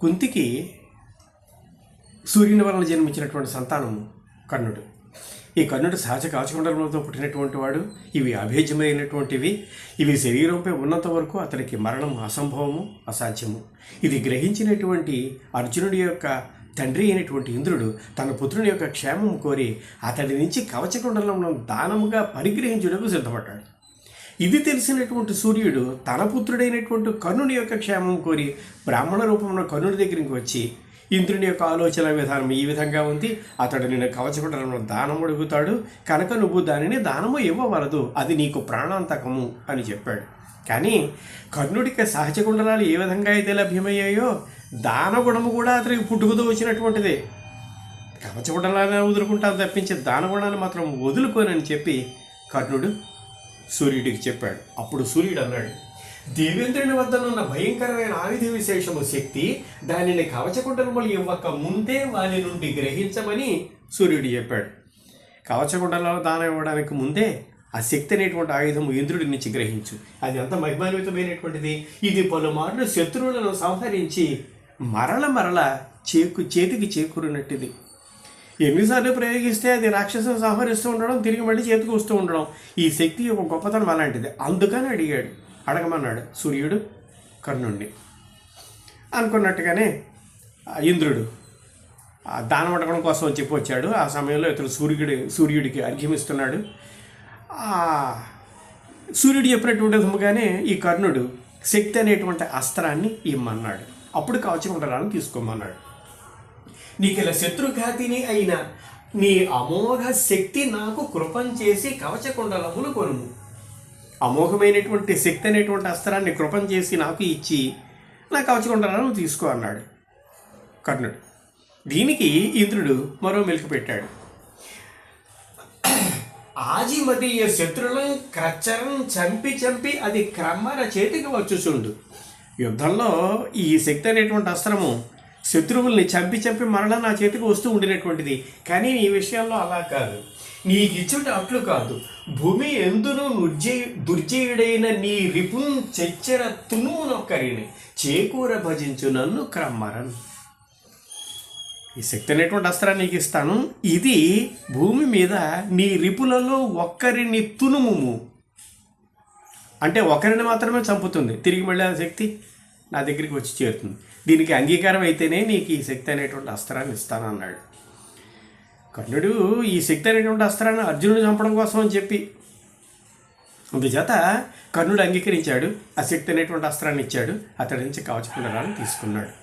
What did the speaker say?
కుంతికి సూర్యుని వలన జన్మించినటువంటి సంతానము కర్ణుడు. ఈ కర్ణుడు సహజ కాచకుండలతో పుట్టినటువంటి వాడు. ఇవి అభేద్యమైనటువంటివి ఇవి శరీరంపై ఉన్నంత వరకు అతనికి మరణం అసంభవము అసాధ్యము. ఇది గ్రహించినటువంటి అర్జునుడి యొక్క తండ్రి అయినటువంటి ఇంద్రుడు తన పుత్రుని యొక్క క్షేమం కోరి అతడి నుంచి కవచకుండలను దానముగా పరిగ్రహించుటకు సిద్ధపడ్డాడు. ఇది తెలిసినటువంటి సూర్యుడు తన పుత్రుడైనటువంటి కర్ణుని యొక్క క్షేమం కోరి బ్రాహ్మణ రూపంలో కర్ణుడి దగ్గరికి వచ్చి ఇంద్రుని యొక్క ఆలోచన విధానం ఈ విధంగా ఉంది. అతడు నిన్ను కవచపడడంలో దానం అడుగుతాడు. కనుక నువ్వు దానిని దానము ఇవ్వవలదు. అది నీకు ప్రాణాంతకము అని చెప్పాడు. కానీ కర్ణుడికి సహజ కుండలాలు ఏ విధంగా అయితే లభ్యమయ్యాయో దానగుణము కూడా అతనికి పుట్టుకతో వచ్చినటువంటిదే. కవచకుండలాన్ని వదులుకుంటాను తప్పించి దానగుణాన్ని మాత్రం వదులుకోనని చెప్పి కర్ణుడు సూర్యుడికి చెప్పాడు. అప్పుడు సూర్యుడు అన్నాడు దేవేంద్రుని వద్దనున్న భయంకరమైన ఆయుధ విశేషము శక్తి దానిని కవచకుండలములు ఇవ్వక ముందే వాని నుండి గ్రహించమని సూర్యుడు చెప్పాడు. కవచకుండలలో దానం ఇవ్వడానికి ముందే ఆ శక్తి అనేటువంటి ఆయుధము ఇంద్రుడి నుంచి గ్రహించు. అది ఎంత మహిమాన్వితమైనటువంటిది. ఇది పలుమార్లు శత్రువులను సంహరించి మరల మరల చేకు చేతికి చేకూరినట్టుది. ఎన్నిసార్లు ప్రయోగిస్తే అది రాక్షసుని సంహరిస్తూ ఉండడం తిరిగి మళ్ళీ చేతికి వస్తూ ఉండడం ఈ శక్తి యొక్క గొప్పతనం అలాంటిది. అందుకని అడిగాడు. అడగమన్నాడు సూర్యుడు కర్ణుణ్ణి. అనుకున్నట్టుగానే ఇంద్రుడు దానం అడగడం కోసం అని చెప్పి వచ్చాడు. ఆ సమయంలో ఇతడు సూర్యుడి సూర్యుడికి అర్ఘ్యమిస్తున్నాడు. సూర్యుడు చెప్పినటువంటి విధముగానే ఈ కర్ణుడు శక్తి అనేటువంటి అస్త్రాన్ని ఇమ్మన్నాడు. అప్పుడు కవచకుండలాన్ని తీసుకోమన్నాడు. నిఖిల శత్రుఘాతిని అయిన నీ అమోఘ శక్తి నాకు కృపం చేసి కవచకుండలములు కొనుము. అమోఘమైనటువంటి శక్తి అనేటువంటి అస్త్రాన్ని కృపం చేసి నాకు ఇచ్చి నా కవచకుండలను తీసుకో అన్నాడు. కర్ణుడు. దీనికి ఇంద్రుడు మరో మెలికి పెట్టాడు. ఆజిమదీయ శత్రులను క్రచ్చరం చంపి చంపి అది క్రమర చేతికి వచ్చుచుండు. యుద్ధంలో ఈ శక్తి అనేటువంటి అస్త్రము శత్రువుల్ని చంపి చంపి మరలా నా చేతికి వస్తూ ఉండినటువంటిది. కానీ ఈ విషయంలో అలా కాదు. నీకు ఇచ్చుట అట్లు కాదు. భూమి ఎందును నుర్జే దుర్జయుడైన నీ రిపున్ చెచ్చర తునుమునొక్కరిని చేకూర భజించు నన్ను క్రమ్మరన్. ఈ శక్తి అనేటువంటి అస్త్రాన్ని నీకు ఇస్తాను. ఇది భూమి మీద నీ రిపులలో ఒక్కరిని తునుముము. అంటే ఒకరిని మాత్రమే చంపుతుంది. తిరిగి మళ్ళీ ఆ శక్తి? నా దగ్గరికి వచ్చి చేరుతుంది. దీనికి అంగీకారం అయితేనే నీకు ఈ శక్తి అనేటువంటి అస్త్రాన్ని ఇస్తాను అన్నాడు. కర్ణుడు ఈ శక్తి అనేటువంటి అస్త్రాన్ని అర్జునుడు చంపడం కోసం అని చెప్పి అందుచేత కర్ణుడు అంగీకరించాడు. ఆ శక్తి అనేటువంటి అస్త్రాన్ని ఇచ్చాడు. అతడి నుంచి కవచకుండరాన్ని తీసుకున్నాడు.